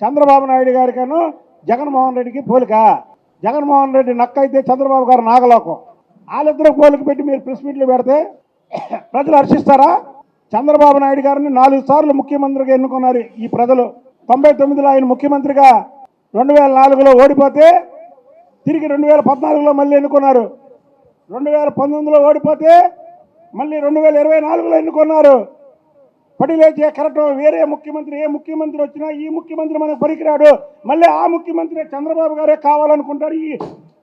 చంద్రబాబు నాయుడు గారికను జగన్మోహన్ రెడ్డికి పోలిక. జగన్మోహన్ రెడ్డి నక్క అయితే చంద్రబాబు గారు నాగలోకం. వాళ్ళిద్దరూ పోలిక పెట్టి మీరు ప్రెస్ మీట్లు పెడితే ప్రజలు హర్షిస్తారా? చంద్రబాబు నాయుడు గారిని నాలుగు సార్లు ముఖ్యమంత్రిగా ఎన్నుకున్నారు ఈ ప్రజలు. తొంభై తొమ్మిదిలో ఆయన ముఖ్యమంత్రిగా రెండు వేల నాలుగులో ఓడిపోతే తిరిగి రెండు వేల పద్నాలుగులో మళ్ళీ ఎన్నుకున్నారు. రెండు వేల పంతొమ్మిదిలో ఓడిపోతే మళ్ళీ రెండు వేల ఇరవై నాలుగులో ఎన్నుకున్నారు. పడిలేచే కరెక్ట్ వేరే ముఖ్యమంత్రి ఏ ముఖ్యమంత్రి వచ్చినా ఈ ముఖ్యమంత్రి మనకు పనికిరాడు. మళ్ళీ ఆ ముఖ్యమంత్రి చంద్రబాబు గారే కావాలనుకుంటారు ఈ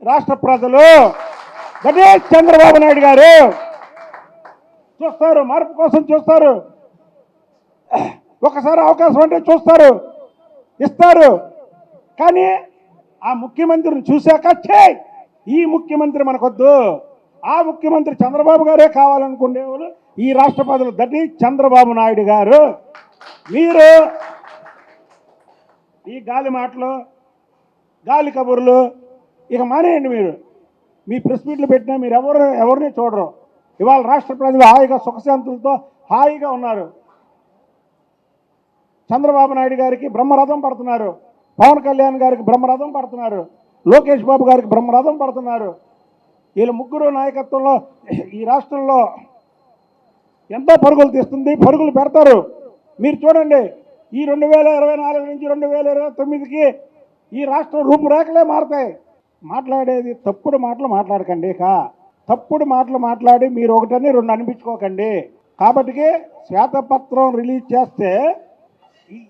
రాష్ట్ర ప్రజలు. అదే చంద్రబాబు నాయుడు గారు. చూస్తారు మార్పు కోసం చూస్తారు. ఒకసారి అవకాశం అంటే చూస్తారు ఇస్తారు. కానీ ఆ ముఖ్యమంత్రిని చూశాక చే ఈ ముఖ్యమంత్రి మనకొద్దు. ఆ ముఖ్యమంత్రి చంద్రబాబు గారే కావాలనుకునేవాళ్ళు ఈ రాష్ట్ర ప్రజలు దటి చంద్రబాబు నాయుడు గారు. మీరు ఈ గాలి మాటలు గాలి కబుర్లు ఇక మానేయండి మీరు. మీ ప్రెస్ మీట్లు పెట్టినా మీరు ఎవరు ఎవరిని చూడరు. ఇవాళ రాష్ట్ర ప్రజలు హాయిగా సుఖశాంతులతో హాయిగా ఉన్నారు. చంద్రబాబు నాయుడు గారికి బ్రహ్మరథం పడుతున్నారు. పవన్ కళ్యాణ్ గారికి బ్రహ్మరథం పడుతున్నారు. లోకేష్ బాబు గారికి బ్రహ్మరథం పడుతున్నారు. వీళ్ళ ముగ్గురు నాయకత్వంలో ఈ రాష్ట్రంలో ఎంతో పరుగులు తీస్తుంది. పరుగులు పెడతారు. మీరు చూడండి ఈ రెండు వేల ఇరవై నాలుగు నుంచి రెండు వేల ఇరవై తొమ్మిదికి ఈ రాష్ట్రం రూపురేఖలే మారుతాయి. మాట్లాడేది తప్పుడు మాటలు మాట్లాడకండి ఇక. తప్పుడు మాటలు మాట్లాడి మీరు ఒకటని రెండు అనిపించుకోకండి. కాబట్టి శ్వేతపత్రం రిలీజ్ చేస్తే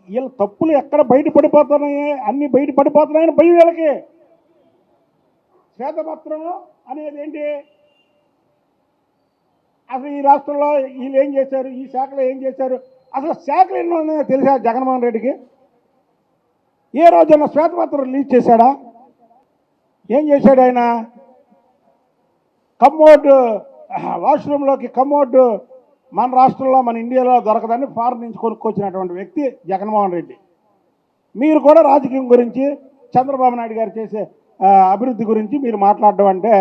వీళ్ళ తప్పులు ఎక్కడ బయట పడిపోతున్నాయి? బయటపడిపోతున్నాయని బయట పడిపోతున్నాయని భయం వీళ్ళకి. శ్వేతపత్రం అనేది ఏంటి అసలు ఈ రాష్ట్రంలో వీళ్ళు ఏం చేశారు? ఈ శాఖలో ఏం చేశారు? అసలు శాఖలు ఎన్నో ఉన్నాయో తెలిసా జగన్మోహన్ రెడ్డికి? ఏ రోజైనా శ్వేతపత్రం రిలీజ్ చేశాడా? ఏం చేశాడు ఆయన? కమ్మోడ్ వాష్రూమ్లోకి కమ్మోడ్ మన రాష్ట్రంలో మన ఇండియాలో దొరకదని ఫారెన్ నుంచి కొనుక్కొచ్చినటువంటి వ్యక్తి జగన్మోహన్ రెడ్డి. మీరు కూడా రాజకీయం గురించి చంద్రబాబు నాయుడు గారు చేసే అభివృద్ధి గురించి మీరు మాట్లాడడం అంటే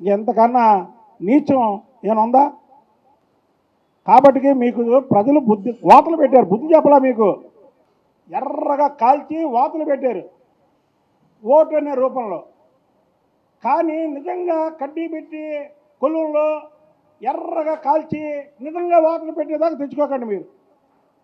ఎంతకన్నా నీచం ఏనుందా కాబట్టి మీకు ప్రజలు బుద్ధి వాతలు పెట్టారు. బుద్ధి చెప్పలా మీకు? ఎర్రగా కాల్చి వాతలు పెట్టారు. ఓటు అనే రూపంలో. కానీ నిజంగా కడ్డీ పెట్టి కొలువుల్లో ఎర్రగా కాల్చి నిజంగా వాతలు పెట్టేదాకా తెచ్చుకోకండి మీరు.